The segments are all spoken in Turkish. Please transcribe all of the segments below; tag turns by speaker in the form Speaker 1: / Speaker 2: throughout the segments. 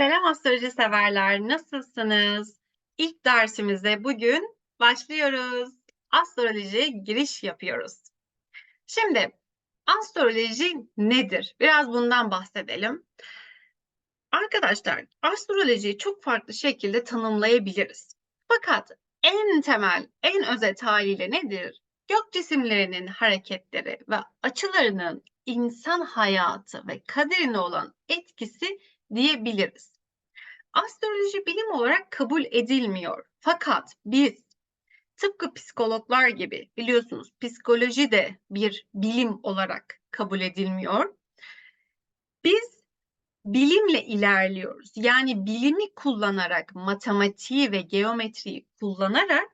Speaker 1: Selam astroloji severler, nasılsınız? İlk dersimize bugün başlıyoruz. Astroloji giriş yapıyoruz. Şimdi astroloji nedir? Biraz bundan bahsedelim. Arkadaşlar, astrolojiyi çok farklı şekilde tanımlayabiliriz. Fakat en temel, en özet haliyle nedir? Gök cisimlerinin hareketleri ve açılarının insan hayatı ve kaderine olan etkisi diyebiliriz. Astroloji bilim olarak kabul edilmiyor. Fakat biz tıpkı psikologlar gibi biliyorsunuz psikoloji de bir bilim olarak kabul edilmiyor. Biz bilimle ilerliyoruz. Yani bilimi kullanarak, matematiği ve geometriyi kullanarak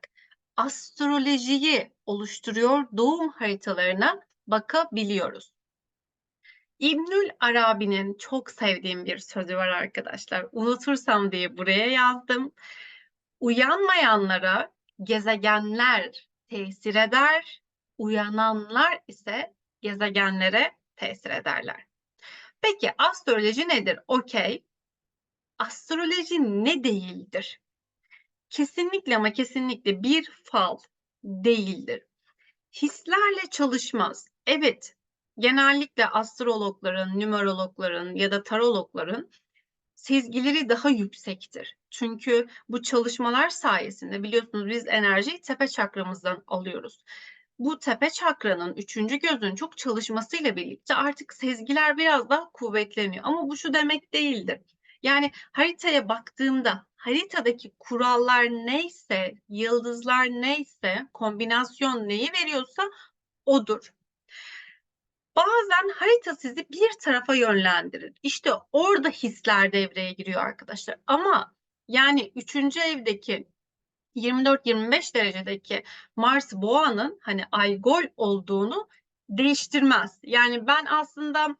Speaker 1: astrolojiyi oluşturuyor, doğum haritalarına bakabiliyoruz. İbnül Arabi'nin çok sevdiğim bir sözü var arkadaşlar. Unutursam diye buraya yazdım. Uyanmayanlara gezegenler tesir eder, uyananlar ise gezegenlere tesir ederler. Peki astroloji nedir? Okey. Astroloji ne değildir? Kesinlikle ama kesinlikle bir fal değildir. Hislerle çalışmaz. Evet, genellikle astrologların, numerologların ya da tarologların sezgileri daha yüksektir. Çünkü bu çalışmalar sayesinde biliyorsunuz biz enerjiyi tepe çakramızdan alıyoruz. Bu tepe çakranın üçüncü gözün çok çalışmasıyla birlikte artık sezgiler biraz daha kuvvetleniyor. Ama bu şu demek değildir. Yani haritaya baktığımda haritadaki kurallar neyse, yıldızlar neyse, kombinasyon neyi veriyorsa odur. Bazen harita sizi bir tarafa yönlendirir. İşte orada hisler devreye giriyor arkadaşlar. Ama yani üçüncü evdeki 24-25 derecedeki Mars Boğa'nın hani ay gol olduğunu değiştirmez. Yani ben aslında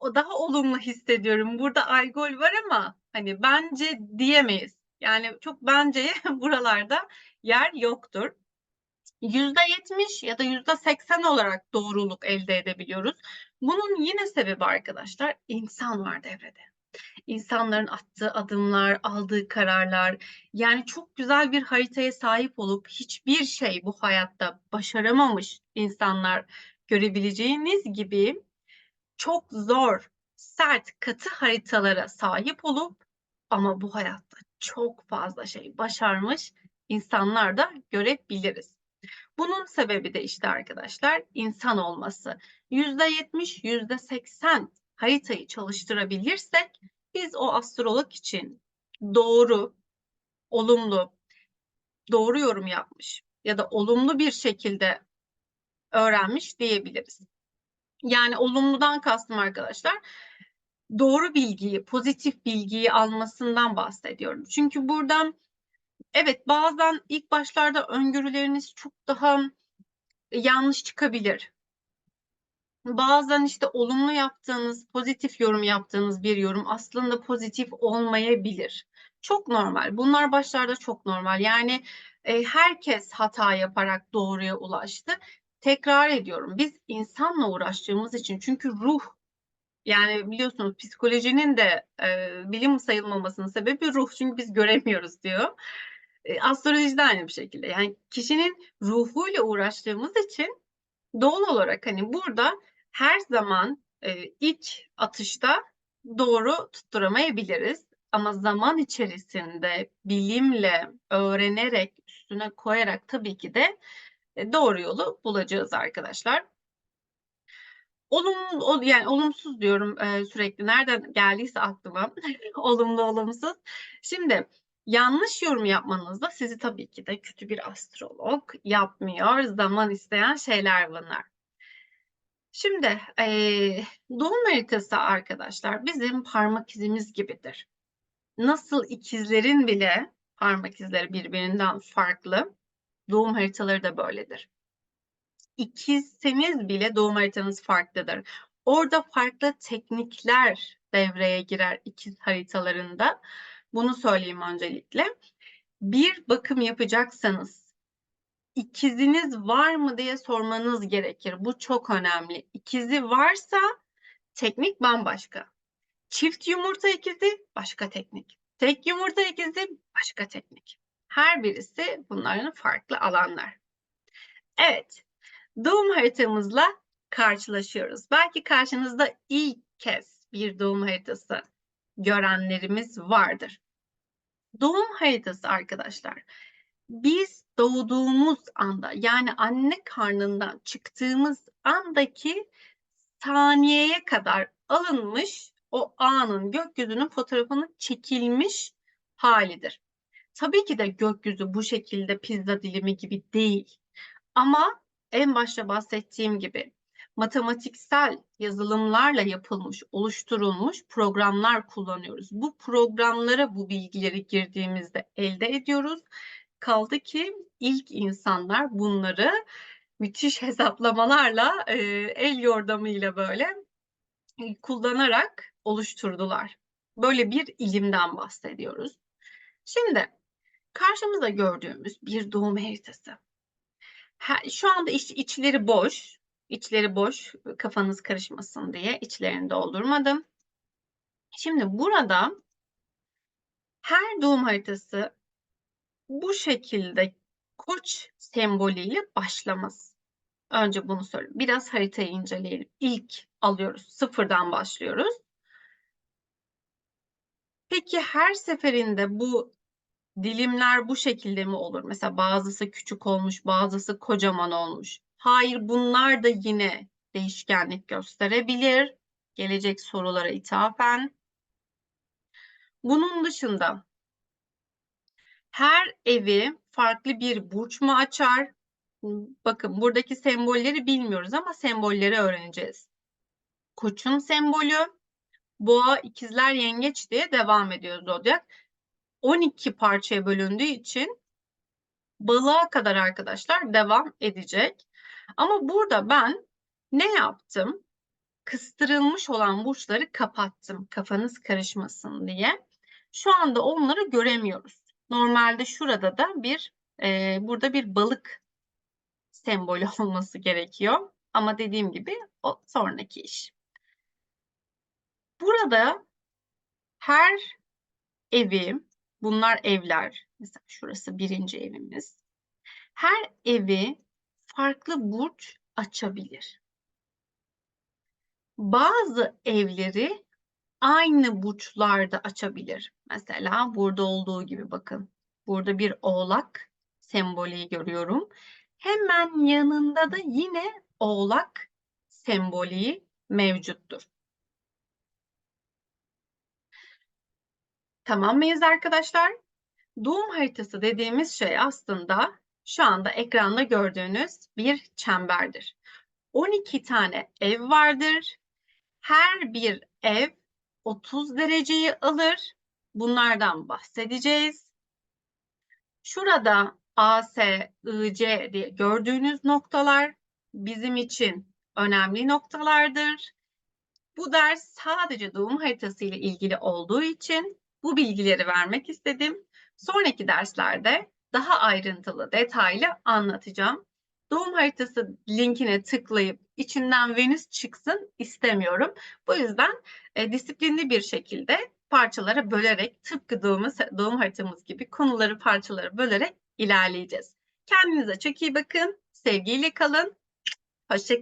Speaker 1: o daha olumlu hissediyorum. Burada ay gol var ama hani bence diyemeyiz. Yani çok benceye buralarda yer yoktur. %70 ya da %80 olarak doğruluk elde edebiliyoruz. Bunun yine sebebi arkadaşlar insan var devrede. İnsanların attığı adımlar, aldığı kararlar, yani çok güzel bir haritaya sahip olup hiçbir şey bu hayatta başaramamış insanlar görebileceğiniz gibi çok zor, sert, katı haritalara sahip olup ama bu hayatta çok fazla şey başarmış insanlar da görebiliriz. Bunun sebebi de işte arkadaşlar insan olması. %70, %80 haritayı çalıştırabilirsek biz o astrolog için doğru, olumlu, doğru yorum yapmış ya da olumlu bir şekilde öğrenmiş diyebiliriz. Yani olumludan kastım arkadaşlar doğru bilgiyi, pozitif bilgiyi almasından bahsediyorum. Çünkü buradan evet bazen ilk başlarda öngörüleriniz çok daha yanlış çıkabilir. Bazen işte olumlu yaptığınız, pozitif yorum yaptığınız bir yorum aslında pozitif olmayabilir. Çok normal. Bunlar başlarda çok normal. Yani e, herkes hata yaparak doğruya ulaştı. Tekrar ediyorum. Biz insanla uğraştığımız için çünkü ruh yani biliyorsunuz psikolojinin de e, bilim sayılmamasının sebebi ruh çünkü biz göremiyoruz diyor. E, astroloji de aynı bir şekilde. Yani kişinin ruhuyla uğraştığımız için doğal olarak hani burada her zaman e, ilk atışta doğru tutturamayabiliriz. Ama zaman içerisinde bilimle, öğrenerek, üstüne koyarak tabii ki de e, doğru yolu bulacağız arkadaşlar. Olumlu, yani olumsuz diyorum e, sürekli. Nereden geldiyse aklıma. Olumlu, olumsuz. Şimdi yanlış yorum yapmanızda sizi tabii ki de kötü bir astrolog yapmıyor. Zaman isteyen şeyler bunlar. Şimdi e, doğum haritası arkadaşlar bizim parmak izimiz gibidir. Nasıl ikizlerin bile parmak izleri birbirinden farklı, doğum haritaları da böyledir. İkizseniz bile doğum haritanız farklıdır. Orada farklı teknikler devreye girer ikiz haritalarında. Bunu söyleyeyim öncelikle. Bir bakım yapacaksanız ikiziniz var mı diye sormanız gerekir. Bu çok önemli. İkizi varsa teknik bambaşka. Çift yumurta ikizi başka teknik. Tek yumurta ikizi başka teknik. Her birisi bunların farklı alanlar. Evet, doğum haritamızla karşılaşıyoruz. Belki karşınızda ilk kez bir doğum haritası görenlerimiz vardır. Doğum haritası arkadaşlar, biz doğduğumuz anda yani anne karnından çıktığımız andaki saniyeye kadar alınmış o anın gökyüzünün fotoğrafının çekilmiş halidir. Tabii ki de gökyüzü bu şekilde pizza dilimi gibi değil. Ama en başta bahsettiğim gibi matematiksel yazılımlarla yapılmış, oluşturulmuş programlar kullanıyoruz. Bu programlara bu bilgileri girdiğimizde elde ediyoruz. Kaldı ki ilk insanlar bunları müthiş hesaplamalarla, e, el yordamıyla böyle e, kullanarak oluşturdular. Böyle bir ilimden bahsediyoruz. Şimdi karşımızda gördüğümüz bir doğum haritası. Şu anda iç, içleri boş. İçleri boş, kafanız karışmasın diye içlerini doldurmadım. Şimdi burada her doğum haritası bu şekilde koç sembolüyle başlamaz. Önce bunu söyleyeyim. Biraz haritayı inceleyelim. İlk alıyoruz. Sıfırdan başlıyoruz. Peki her seferinde bu dilimler bu şekilde mi olur? Mesela bazısı küçük olmuş, bazısı kocaman olmuş. Hayır, bunlar da yine değişkenlik gösterebilir. Gelecek sorulara ithafen. Bunun dışında her evi farklı bir burç mu açar? Bakın buradaki sembolleri bilmiyoruz ama sembolleri öğreneceğiz. Koçun sembolü, boğa, ikizler, yengeç diye devam ediyor zodyak. 12 parçaya bölündüğü için balığa kadar arkadaşlar devam edecek. Ama burada ben ne yaptım? Kıstırılmış olan burçları kapattım kafanız karışmasın diye. Şu anda onları göremiyoruz. Normalde şurada da bir e, burada bir balık sembolü olması gerekiyor. Ama dediğim gibi o sonraki iş. Burada her evi, bunlar evler, mesela şurası birinci evimiz. Her evi farklı burç açabilir. Bazı evleri aynı burçlarda açabilir. Mesela burada olduğu gibi bakın. Burada bir oğlak sembolü görüyorum. Hemen yanında da yine oğlak sembolü mevcuttur. Tamam mıyız arkadaşlar? Doğum haritası dediğimiz şey aslında şu anda ekranda gördüğünüz bir çemberdir. 12 tane ev vardır. Her bir ev 30 dereceyi alır. Bunlardan bahsedeceğiz. Şurada A, S, I, C diye gördüğünüz noktalar bizim için önemli noktalardır. Bu ders sadece doğum haritası ile ilgili olduğu için bu bilgileri vermek istedim. Sonraki derslerde daha ayrıntılı, detaylı anlatacağım. Doğum haritası linkine tıklayıp içinden Venüs çıksın istemiyorum. Bu yüzden e, disiplinli bir şekilde parçalara bölerek tıpkı doğum, doğum haritamız gibi konuları parçalara bölerek ilerleyeceğiz. Kendinize çok iyi bakın. Sevgiyle kalın. Hoşçakalın.